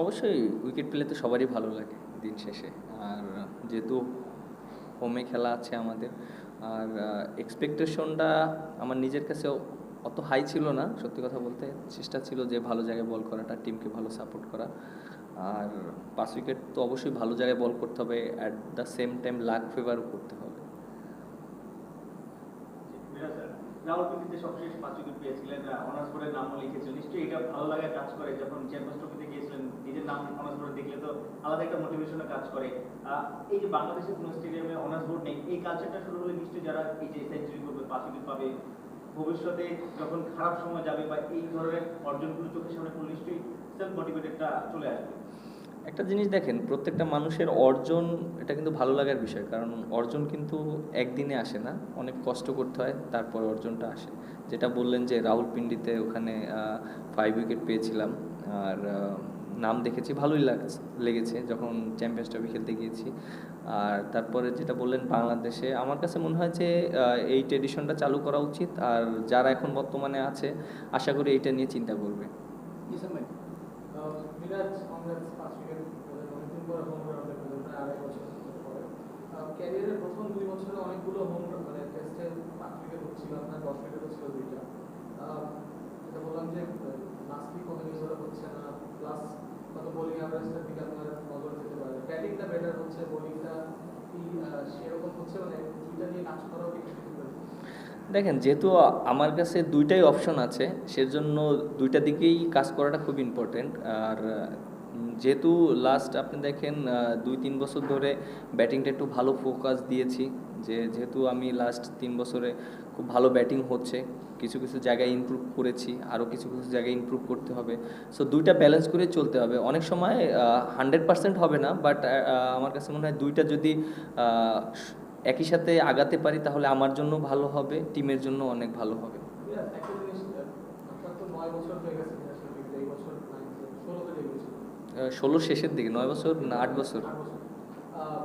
অবশ্যই উইকেট পেলে তো সবারই ভালো লাগে দিন শেষে। আর যেহেতু হোমে খেলা আছে আমাদের, আর এক্সপেকটেশনটা আমার নিজের কাছে অত হাই ছিল না, সত্যি কথা বলতে চেষ্টা ছিল যে ভালো জায়গায় বল করাটা টিমকে ভালো সাপোর্ট করা। আর পাঁচ উইকেট তো অবশ্যই ভালো জায়গায় বল করতে হবে at the same time luck ফেভারও করতে হবে। রাওয়ালপিন্ডিতে সবশেষ পাঁচ উইকেট পেয়েছিলেন অনার্স বোর্ডের নামও নিশ্চয়ই এটা ভালো লাগা কাজ করে, যখন চ্যাম্পিয়ন্স ট্রফিতে গিয়েছিলেন, নিজের নাম অনার্স বোর্ড দেখলে তো আলাদা একটা মোটিভেশনও কাজ করে। এই যে বাংলাদেশের কোনো স্টেডিয়ামে অনার্স বোর্ড নেই, এই কালচারটা শুরু হলে নিশ্চয়ই যারা এই যে সেঞ্চুরি করবে উইকেট পাবে, ভবিষ্যতে যখন খারাপ সময় যাবে বা এই ধরনের অর্জনগুলো চোখের সামনে পড়লে নিশ্চয়ই সেলফ মোটিভেটেডটা চলে আসবে। একটা জিনিস দেখেন, প্রত্যেকটা মানুষের অর্জন, এটা কিন্তু ভালো লাগার বিষয়। কারণ অর্জন কিন্তু একদিনে আসে না, অনেক কষ্ট করতে হয়, তারপর অর্জনটা আসে। যেটা বললেন যে রাহুলপিন্ডিতে ওখানে ফাইভ উইকেট পেয়েছিলাম, আর নাম দেখেছি, ভালোই লাগছে, লেগেছে, যখন চ্যাম্পিয়ন্স ট্রফি খেলতে গিয়েছি। আর তারপরে যেটা বললেন বাংলাদেশে, আমার কাছে মনে হয় যে এই ট্রেডিশনটা চালু করা উচিত, আর যারা এখন বর্তমানে আছে, আশা করি এইটা নিয়ে চিন্তা করবে মিরাজ কংগ্রেস পাঁচ উইকেট পেলেন অনেকদিন পরে হোম রাউন্ডে পেলেন প্রায় আড়াই বছর পরে ক্যারিয়ারের প্রথম দুই বছরে অনেকগুলো হোম মানে টেস্টে পাঁচ উইকেট হচ্ছিল, আপনার দশ উইকেট হচ্ছিল দুইটা যেটা বললাম যে লাস্ট উইক কত নিজেরা হচ্ছে না প্লাস কত বোলিং অ্যাভারেজটার দিকে আপনার নজর যেতে পারে ব্যাটিংটা বেটার হচ্ছে বোলিংটা কি সেরকম হচ্ছে মানে দুইটা নিয়ে কাজ করাও? দেখেন, যেহেতু আমার কাছে দুইটাই অপশন আছে, সেজন্য দুইটা দিকেই কাজ করাটা খুব ইম্পর্টেন্ট আর যেহেতু লাস্ট আপনি দেখেন দুই, তিন বছর ধরে ব্যাটিংটা একটু ভালো ফোকাস দিয়েছি। যে, যেহেতু আমি লাস্ট তিন বছরে খুব ভালো ব্যাটিং হচ্ছে, কিছু কিছু জায়গায় ইমপ্রুভ করেছি আরও কিছু কিছু জায়গায় ইমপ্রুভ করতে হবে। সো দুইটা ব্যালেন্স করে চলতে হবে। অনেক সময় হান্ড্রেড পার্সেন্ট হবে না বাট আমার কাছে মনে হয় দুইটা যদি একই সাথে আগাতে পারি, তাহলে আমার জন্য ভালো হবে টিমের জন্য অনেক ভালো হবে মিরাজ, একটা জিনিস আহ, আপনার তো নয় বছর হয়ে গেছে ন্যাশনাল ক্রিকেটে এই বছর ষোলোতে ডেবিউট ছিল ষোলোর শেষের দিকে নয় বছর না আট বছর? আট বছর। আহ,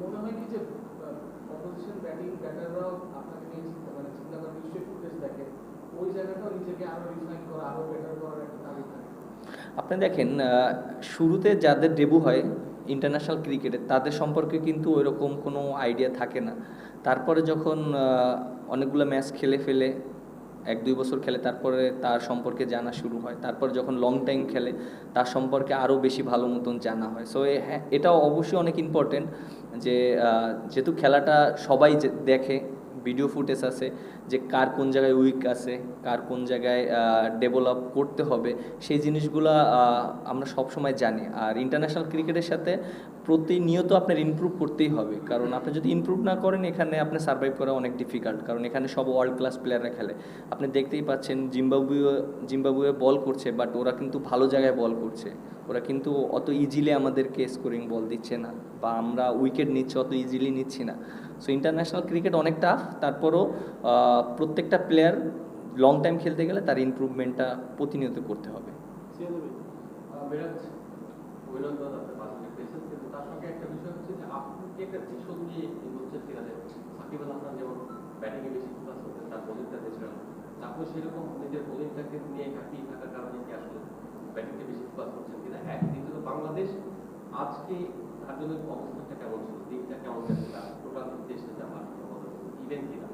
মনে হয় কি যে অপোজিশন ব্যাটিং ব্যাটাররাও আপনাকে নিয়ে চিন্তা মানে চিন্তা করে নিশ্চয়ই ফুটেজ দেখে। ওই জায়গাটাও নিজেকে আরও রিফাইন করা আরও বেটার করার একটা তাগিদ থাকে। আপনি দেখেন শুরুতে যাদের ডেবু হয় ইন্টারন্যাশনাল ক্রিকেটে তাদের সম্পর্কে কিন্তু ওইরকম কোনো আইডিয়া থাকে না। তারপরে যখন অনেকগুলো ম্যাচ খেলে ফেলে এক, দুই বছর খেলে, তারপরে তার সম্পর্কে জানা শুরু হয়। তারপর যখন লং টাইম খেলে, তার সম্পর্কে আরও বেশি ভালো মতন জানা হয়। সো হ্যাঁ এটাও অবশ্যই অনেক ইম্পর্টেন্ট যে যেহেতু খেলাটা সবাই দেখে ভিডিও ফুটেজ আছে যে কার কোন জায়গায় উইক আছে, কার কোন জায়গায় ডেভেলপ করতে হবে, সেই জিনিসগুলা আমরা সব সময় জানি। আর ইন্টারন্যাশনাল ক্রিকেটের সাথে প্রতিনিয়ত আপনার ইমপ্রুভ করতেই হবে। কারণ আপনি যদি ইমপ্রুভ না করেন, এখানে আপনি সার্ভাইভ করা অনেক ডিফিকাল্ট কারণ এখানে সব ওয়ার্ল্ড ক্লাস প্লেয়াররা খেলে। আপনি দেখতেই পাচ্ছেন জিম্বাবুয়ে জিম্বাবুয়ে বল করছে বাট ওরা কিন্তু ভালো জায়গায় বল করছে। ওরা কিন্তু অত ইজিলি আমাদেরকে স্কোরিং বল দিচ্ছে না বা আমরা উইকেট নিচ্ছি, অত ইজিলি নিচ্ছি না। সো ইন্টারন্যাশনাল ক্রিকেট অনেক টাফ তারপরও প্রত্যেকটা প্লেয়ার লং টাইম খেলতে গেলে তার ইমপ্রুভমেন্টটা প্রতিনিয়ত করতে হবে। সেরকম নিজের বোলিংটাকে নিয়ে থাকার কারণে কি আসলে ব্যাটিংকে বেশি ফোকাস করছেন কিনা এক। দ্বিতীয়ত বাংলাদেশ আজকে জন্য অবস্থানটা কেমন ছিল? দিকটা কেমন গেছে টোটাল দেশটা যাওয়ার ইভেন কিনা।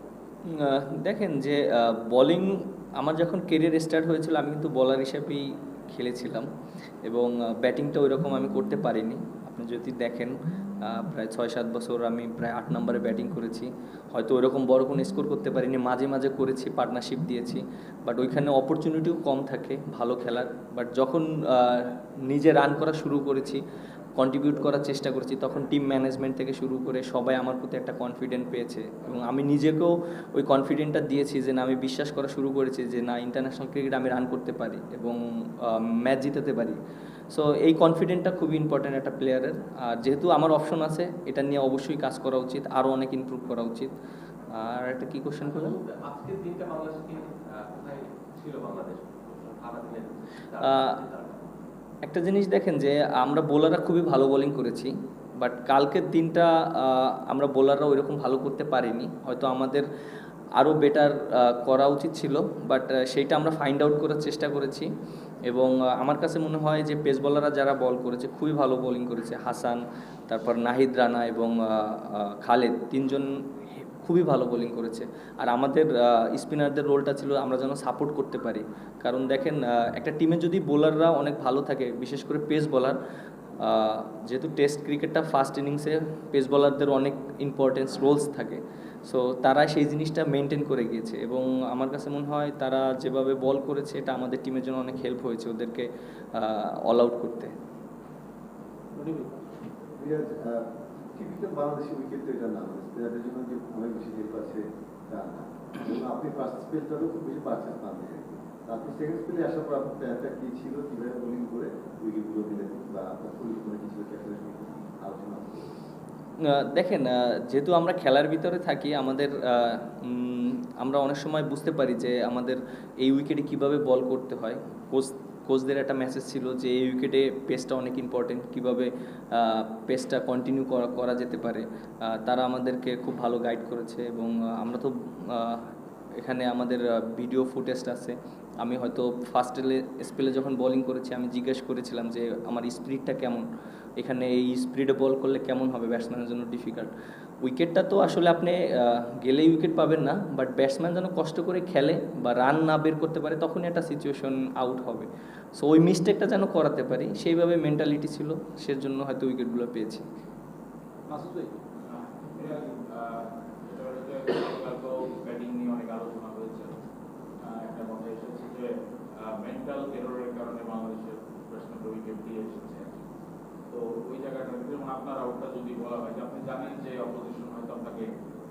দেখেন যে বোলিং আমার যখন কেরিয়ার স্টার্ট হয়েছিল, আমি কিন্তু বলার হিসাবেই খেলেছিলাম এবং ব্যাটিংটা ওই রকম আমি করতে পারিনি। আপনি যদি দেখেন প্রায় ছয় সাত বছর আমি প্রায় আট নম্বরে ব্যাটিং করেছি। হয়তো ওইরকম বড় কোনো স্কোর করতে পারিনি, মাঝে মাঝে করেছি পার্টনারশিপ দিয়েছি। বাট ওইখানে অপরচুনিটিও কম থাকে, ভালো খেলার। বাট যখন নিজে রান করা শুরু করেছি কন্ট্রিবিউট করার চেষ্টা করেছি, তখন টিম ম্যানেজমেন্ট থেকে শুরু করে সবাই আমার প্রতি একটা কনফিডেন্ট পেয়েছে। এবং আমি নিজেকেও ওই কনফিডেন্টটা দিয়েছি যে, না, আমি বিশ্বাস করা শুরু করেছি যে, না ইন্টারন্যাশনাল ক্রিকেট আমি রান করতে পারি এবং ম্যাচ জিতাতে পারি। সো এই কনফিডেন্টটা খুবই ইম্পর্ট্যান্ট একটা প্লেয়ারের আর যেহেতু আমার অপশন আছে এটা নিয়ে অবশ্যই কাজ করা উচিত আরও অনেক ইমপ্রুভ করা উচিত। আর একটা কী কোশ্চেন করলেন? একটা জিনিস দেখেন যে আমরা বোলাররা খুবই ভালো বোলিং করেছি বাট কালকের দিনটা আমরা বোলাররা ওইরকম ভালো করতে পারিনি। হয়তো আমাদের আরও বেটার করা উচিত ছিল বাট সেইটা আমরা ফাইন্ড আউট করার চেষ্টা করেছি। এবং আমার কাছে মনে হয় যে পেস বলাররা যারা বল করেছে, খুবই ভালো বোলিং করেছে। হাসান, তারপর নাহিদ রানা এবং খালেদ, তিনজন খুবই ভালো বোলিং করেছে। আর আমাদের স্পিনারদের রোলটা ছিল আমরা যেন সাপোর্ট করতে পারি। কারণ দেখেন একটা টিমে যদি বোলাররা অনেক ভালো থাকে, বিশেষ করে পেস বলার যেহেতু টেস্ট ক্রিকেটটা ফার্স্ট ইনিংসে পেস বলারদের অনেক ইম্পর্টেন্স রোলস থাকে। সো তারা সেই জিনিসটা মেনটেন করে গিয়েছে এবং আমার কাছে মনে হয় তারা যেভাবে বল করেছে এটা আমাদের টিমের জন্য অনেক হেল্প হয়েছে ওদেরকে অল আউট করতে। মিরাজ টিপিক্যাল বাংলাদেশি উইকেট তো এটা না মানে জন্য যে অনেক বেশি হেল্প আছে তা না। আপনি ফার্স্ট স্পেলটারও খুব বেশি পারচেস না তারপর সেকেন্ড স্পেলে আসার পর আপনার প্ল্যানটা কি ছিল কীভাবে বোলিং করে উইকেটগুলো দিলেন বা আপনার পরিকল্পনা কি ছিল ক্যাপ্টেনের সঙ্গে আলোচনা দেখেন যেহেতু আমরা খেলার ভিতরে থাকি, আমাদের আমরা অনেক সময় বুঝতে পারি যে আমাদের এই উইকেটে কীভাবে বল করতে হয়। কোচ কোচদের একটা মেসেজ ছিল যে এই উইকেটে পেসটা অনেক ইম্পর্টেন্ট কীভাবে পেসটা কন্টিনিউ করা করা যেতে পারে। তারা আমাদেরকে খুব ভালো গাইড করেছে এবং আমরা তো এখানে আমাদের ভিডিও ফুটেজটা আছে। আমি হয়তো ফার্স্ট স্পেলে যখন বোলিং করেছি আমি জিজ্ঞেস করেছিলাম যে আমার স্পিডটা কেমন? এখানে এই স্পিডে বল করলে কেমন হবে ব্যাটসম্যানের জন্য ডিফিকাল্ট উইকেটটা তো আসলে আপনি গেলেই উইকেট পাবেন না বাট ব্যাটসম্যান যেন কষ্ট করে খেলে বা রান না বের করতে পারে তখনই একটা সিচুয়েশন আউট হবে। সো ওই মিস্টেকটা যেন করাতে পারি সেইভাবে মেন্টালিটি ছিল সেজন্য হয়তো উইকেটগুলো পেয়েছি মাসুদ ভাই ব্যাটিং নিয়ে অনেক আলোচনা হয়েছে আহ, একটা কথা এসেছে যে মেন্টাল এররের কারণে বাংলাদেশের উইকেট দিয়ে এসেছে। তো ওই জায়গাটা যেমন আপনার আউটটা যদি বলা হয় যে আপনি জানেন যে অপোজিশন হয়তো আপনাকে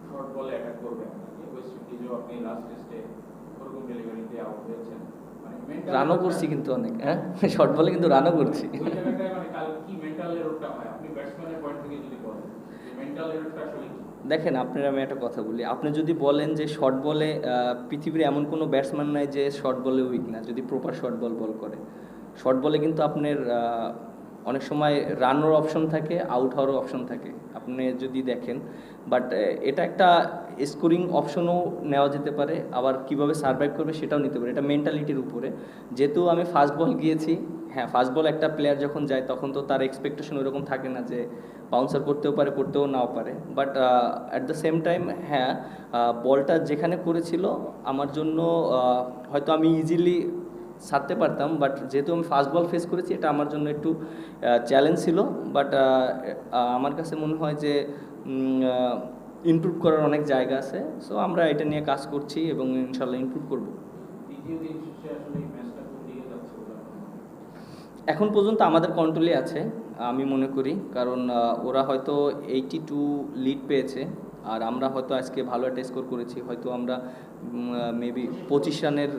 শর্ট বলে অ্যাটাক করবে। আপনাকে ওয়েস্ট ইন্ডিজেও আপনি লাস্ট টেস্টে ওরকম ডেলিভারিতে আউট হয়েছেন। মানে রানও করছি কিন্তু অনেক হ্যাঁ? শর্ট বলে কিন্তু রানও করছি। মানে কাল কি মেন্টাল এররটা হয়? আপনি ব্যাটসম্যানের পয়েন্ট থেকে যদি বলেন মেন্টাল এররটা আসলে দেখেন, আপনার আমি একটা কথা বলি। আপনি যদি বলেন যে শর্ট বলে পৃথিবীর এমন কোনো ব্যাটসম্যান নাই যে শর্ট বলে উইক না, যদি প্রপার শর্ট বল বল করে। শর্ট বলে কিন্তু আপনার অনেক সময় রানের অপশন থাকে আউট হওয়ারও অপশন থাকে, আপনি যদি দেখেন। বাট এটা একটা স্কোরিং অপশনও নেওয়া যেতে পারে, আবার কীভাবে সার্ভাইভ করবে সেটাও নিতে পারে। এটা মেন্টালিটির উপরে। যেহেতু আমি ফার্স্ট বল গিয়েছি হ্যাঁ ফাস্ট বল একটা প্লেয়ার যখন যায়, তখন তো তার এক্সপেকটেশন ওরকম থাকে না যে বাউন্সার করতেও পারে, করতেও নাও পারে। But at the same time হ্যাঁ বলটা যেখানে করেছিল, আমার জন্য হয়তো আমি ইজিলি ছাড়তে পারতাম বাট যেহেতু আমি ফাস্ট বল ফেস করেছি, এটা আমার জন্য একটু চ্যালেঞ্জ ছিল। বাট আমার কাছে মনে হয় যে ইমপ্রুভ করার অনেক জায়গা আছে। সো আমরা এটা নিয়ে কাজ করছি এবং ইনশাল্লাহ ইমপ্রুভ করব দ্বিতীয় দিন শেষে আসলে এই ম্যাচটা কোন দিকে যাচ্ছে বলে আপনার মনে হয়? এখন পর্যন্ত আমাদের কন্ট্রোলে আছে, আমি মনে করি। কারণ ওরা হয়তো এইটি টু লিড পেয়েছে, আর আমরা হয়তো আজকে ভালো একটা স্কোর করেছি। হয়তো আমরা মেবি পঁচিশ রানের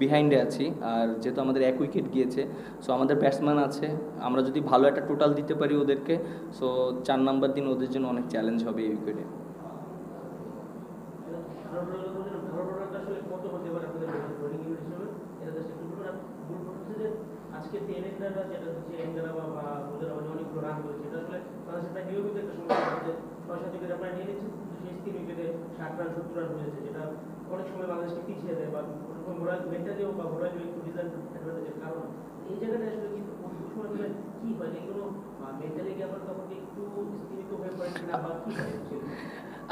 বিহাইন্ডে আছি, আর যেহেতু আমাদের এক উইকেট গিয়েছে সো আমাদের ব্যাটসম্যান আছে। আমরা যদি ভালো একটা টোটাল দিতে পারি ওদেরকে সো চার নাম্বার দিন ওদের জন্য অনেক চ্যালেঞ্জ হবে এই উইকেটে আজকে টেনেন্ডাররা যেটা হচ্ছে এঙ্গারা বা বা ওদের অনেকগুলো রান করেছে এটা নিয়মিত একটা হচ্ছে ছয় সাত নিয়ে শেষ তিন উইকেটে ষাট রান, সত্তর রান হয়েছে, যেটা অনেক সময় বাংলাদেশকে পিছিয়ে দেয় বা মোরাল মেন্টালিও বা মোরালিও একটু কারণ। এই জায়গাটা আসলে সময় কোনো মেন্টালি তখন একটু হয়ে পড়ে কিনা বা হয়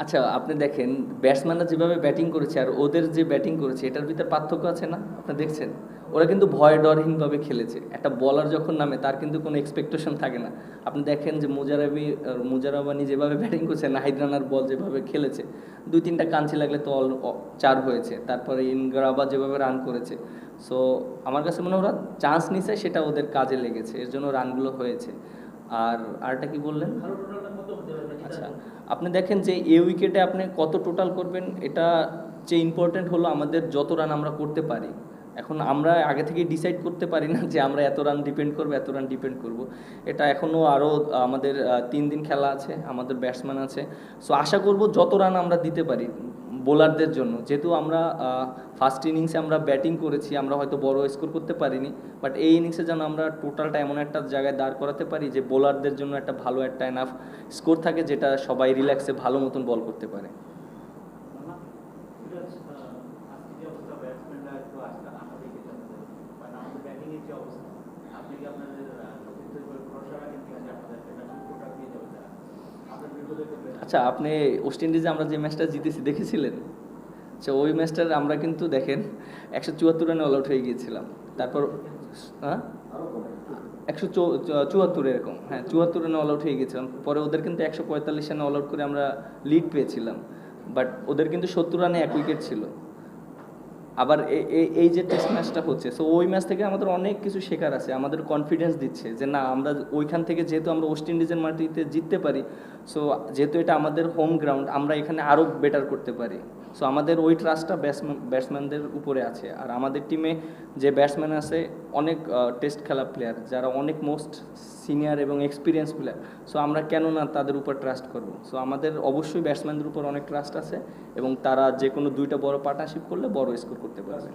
আচ্ছা আপনি দেখেন ব্যাটসম্যানরা যেভাবে ব্যাটিং করেছে আর ওদের যে ব্যাটিং করেছে, এটার ভিতরে পার্থক্য আছে না? আপনি দেখছেন? ওরা কিন্তু ভয় ডরহীনভাবে খেলেছে। একটা বলার যখন নামে, তার কিন্তু কোনো এক্সপেকটেশন থাকে না। আপনি দেখেন যে মুজারাবি মুজারাবানি যেভাবে ব্যাটিং করছে, নাহিদ রানার বল যেভাবে খেলেছে, দুই তিনটা কাঞ্চি লাগলে তো অল চার হয়েছে। তারপরে ইনগ্রাবা যেভাবে রান করেছে। সো আমার কাছে মনে ওরা চান্স নিছে, সেটা ওদের কাজে লেগেছে। এর জন্য রানগুলো হয়েছে। আর আরটা কি বললেন? আচ্ছা আপনি দেখেন যে এ উইকেটে আপনি কত টোটাল করবেন, এটা যে ইম্পর্টেন্ট হলো আমাদের যত রান আমরা করতে পারি। এখন আমরা আগে থেকে ডিসাইড করতে পারি না যে আমরা এত রান ডিপেন্ড করব, এত রান ডিপেন্ড করব। এটা এখনও আরও আমাদের তিন দিন খেলা আছে, আমাদের ব্যাটসম্যান আছে। সো আশা করব যত রান আমরা দিতে পারি বোলারদের জন্য। যেহেতু আমরা ফার্স্ট ইনিংসে আমরা ব্যাটিং করেছি, আমরা হয়তো বড় স্কোর করতে পারিনি বাট এই ইনিংসে যেন আমরা টোটালটা এমন একটা জায়গায় দাঁড় করাতে পারি যে বোলারদের জন্য একটা ভালো একটা এনাফ স্কোর থাকে যেটা সবাই রিল্যাক্সে ভালো মতন বল করতে পারে। আচ্ছা আপনি ওয়েস্ট ইন্ডিজে আমরা যে ম্যাচটা জিতেছি দেখেছিলেন? আচ্ছা ওই ম্যাচটার আমরা কিন্তু দেখেন একশো চুয়াত্তর রানে অল আউট হয়ে গিয়েছিলাম। তারপর হ্যাঁ একশো চুয়াত্তর। এরকম হ্যাঁ চুয়াত্তর রানে অল আউট হয়ে গেছিলাম পরে ওদের কিন্তু একশো পঁয়তাল্লিশ রানে অল আউট করে আমরা লিড পেয়েছিলাম। বাট ওদের কিন্তু সত্তর রানে এক উইকেট ছিল। আবার এই যে টেস্ট ম্যাচটা হচ্ছে সো ওই ম্যাচ থেকে আমাদের অনেক কিছু শেখার আছে, আমাদের কনফিডেন্স দিচ্ছে যে না, আমরা ওইখান থেকে যেহেতু আমরা ওয়েস্ট ইন্ডিজের মাটিতে জিততে পারি সো যেহেতু এটা আমাদের হোম গ্রাউন্ড আমরা এখানে আরও বেটার করতে পারি। সো আমাদের ওই ট্রাস্টটা ব্যাটসম্যান ব্যাটসম্যানদের উপরে আছে, আর আমাদের টিমে যে ব্যাটসম্যান আছে অনেক টেস্ট খেলা প্লেয়ার যারা অনেক মোস্ট সিনিয়র এবং এক্সপিরিয়েন্স প্লেয়ার সো আমরা কেন না তাদের উপর ট্রাস্ট করব? সো আমাদের অবশ্যই ব্যাটসম্যানদের উপর অনেক ট্রাস্ট আছে এবং তারা যে কোনো দুইটা বড় পার্টনারশিপ করলে বড় স্কোর করতে পারবে।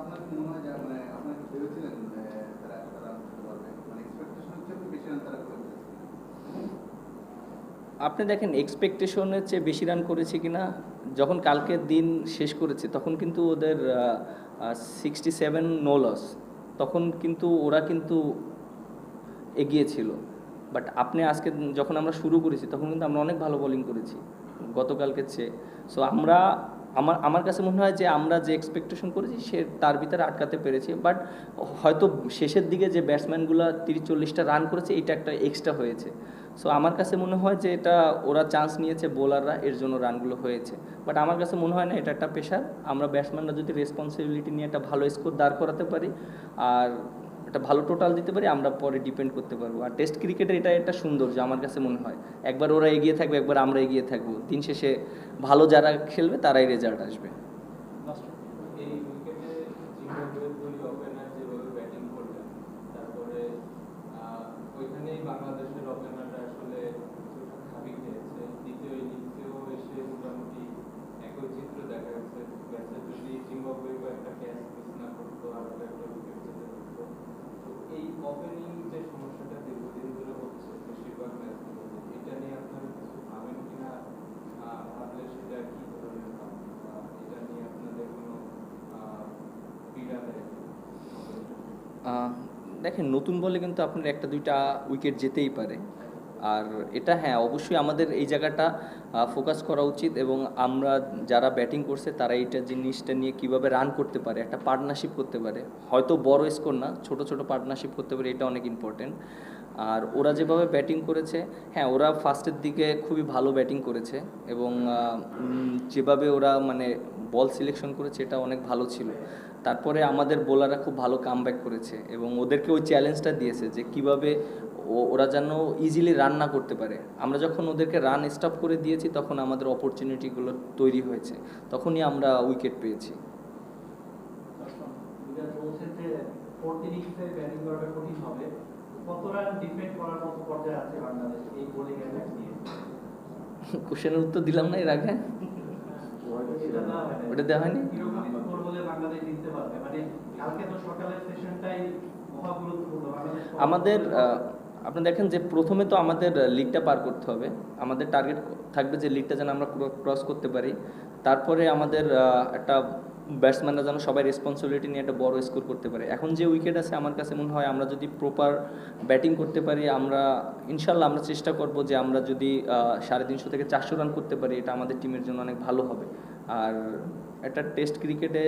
আপনার কি মনে হয় যে মানে আপনার ভেবেছিলেন যে তারা এতটা রান করতে পারবে মানে এক্সপেকটেশনের চেয়ে বেশি রান তারা করে ফেলেছে আপনি দেখেন এক্সপেকটেশনের চেয়ে বেশি রান করেছে কিনা, যখন কালকের দিন শেষ করেছে, তখন কিন্তু ওদের সিক্সটি সেভেন নো লস তখন কিন্তু ওরা কিন্তু এগিয়ে ছিল। বাট আপনি আজকে যখন আমরা শুরু করেছি, তখন কিন্তু আমরা অনেক ভালো বোলিং করেছি, গতকালকের চেয়ে। সো আমরা আমার আমার কাছে মনে হয় যে আমরা যে এক্সপেকটেশন করেছি সে তার ভিতরে আটকাতে পেরেছি বাট হয়তো শেষের দিকে যে ব্যাটসম্যানগুলো তিরিশ চল্লিশটা রান করেছে, এটা একটা এক্সট্রা হয়েছে। সো আমার কাছে মনে হয় যে এটা ওরা চান্স নিয়েছে বোলাররা এর জন্য রানগুলো হয়েছে। বাট আমার কাছে মনে হয় না, এটা একটা পেশার আমরা ব্যাটসম্যানরা যদি রেসপন্সিবিলিটি নিয়ে একটা ভালো স্কোর দাঁড় করাতে পারি, আর একটা ভালো টোটাল দিতে পারি, আমরা পরে ডিপেন্ড করতে পারব। আর টেস্ট ক্রিকেটের এটা একটা সুন্দর, যে আমার কাছে মনে হয়। একবার ওরা এগিয়ে থাকবে, একবার আমরা এগিয়ে থাকব। দিন শেষে ভালো যারা খেলবে, তারাই রেজাল্ট আসবে এই উইকেটে জিম্বাবুয়ের দুই ওপেনার যেভাবে ব্যাটিং করলেন তারপরে আহ, ওইখানেই বাংলাদেশের ওপেনাররা আসলে কিছুটা খাবি খেয়েছে দ্বিতীয় ইনিংসেও এসে মোটামুটি একই চিত্র দেখা গেছে গেছে যদি জিম্বাবুয়ে কয়েকটা ক্যাচ মিস না করতো আর কয়েকটা উইকেট যেতে পারতো তো এই ওপেনিং যে সমস্যাটা দীর্ঘদিন ধরে হচ্ছে বেশিরভাগ ম্যাচগুলোতে এটা নিয়ে আপনারা কিছু ভাবেন কিনা আহ, ভাবলে সেটা কি ধরনের ভাবেন বা এটা নিয়ে আপনাদের কোনো আহ, পীড়া দেয় আহ, দেখেন, নতুন বলে কিন্তু আপনার একটা, দুইটা উইকেট যেতেই পারে। আর এটা হ্যাঁ অবশ্যই আমাদের এই জায়গাটা ফোকাস করা উচিত এবং আমরা যারা ব্যাটিং করছে, তারা এইটা জিনিসটা নিয়ে কীভাবে রান করতে পারে, একটা পার্টনারশিপ করতে পারে। হয়তো বড় স্কোর না, ছোট ছোট পার্টনারশিপ করতে পারে, এটা অনেক ইম্পর্টেন্ট আর ওরা যেভাবে ব্যাটিং করেছে হ্যাঁ ওরা ফার্স্টের দিকে খুবই ভালো ব্যাটিং করেছে এবং যেভাবে ওরা মানে বল সিলেকশন করেছে এটা অনেক ভালো ছিল। তারপরে আমাদের বোলাররা খুব ভালো কামব্যাক করেছে এবং ওদেরকে ওই চ্যালেঞ্জটা দিয়েছে যে কীভাবে ওরা যেন ইজিলি রান না করতে পারে। আমরা যখন ওদেরকে রান স্টপ করে দিয়েছি তখন আমাদের অপরচুনিটিগুলো তৈরি হয়েছে। তখনই আমরা উইকেট পেয়েছি। কোশ্চেনের উত্তর দিলাম না এর আগে? ওটা দেওয়া হয়নি? মানে আমাদের আপনি দেখেন যে প্রথমে তো আমাদের লিগটা পার করতে হবে। আমাদের টার্গেট থাকবে যে লিগটা যেন আমরা ক্রস করতে পারি। তারপরে আমাদের একটা ব্যাটসম্যানরা যেন সবাই রেসপন্সিবিলিটি নিয়ে একটা বড় স্কোর করতে পারে। এখন যে উইকেট আছে আমার কাছে মনে হয় আমরা যদি প্রপার ব্যাটিং করতে পারি আমরা ইনশাল্লাহ আমরা চেষ্টা করব যে আমরা যদি সাড়ে তিনশো থেকে চারশো রান করতে পারি এটা আমাদের টিমের জন্য অনেক ভালো হবে। আর একটা টেস্ট ক্রিকেটে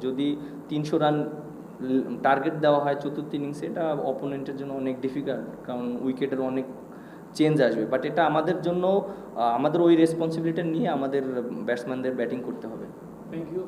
যদি তিনশো রান টার্গেট দেওয়া হয় চতুর্থ ইনিংসে এটা অপোনেন্টের জন্য অনেক ডিফিকাল্ট কারণ উইকেটের অনেক চেঞ্জ আসবে। বাট এটা আমাদের জন্য আমাদের ওই রেসপন্সিবিলিটি নিয়ে আমাদের ব্যাটসম্যানদের ব্যাটিং করতে হবে। Thank you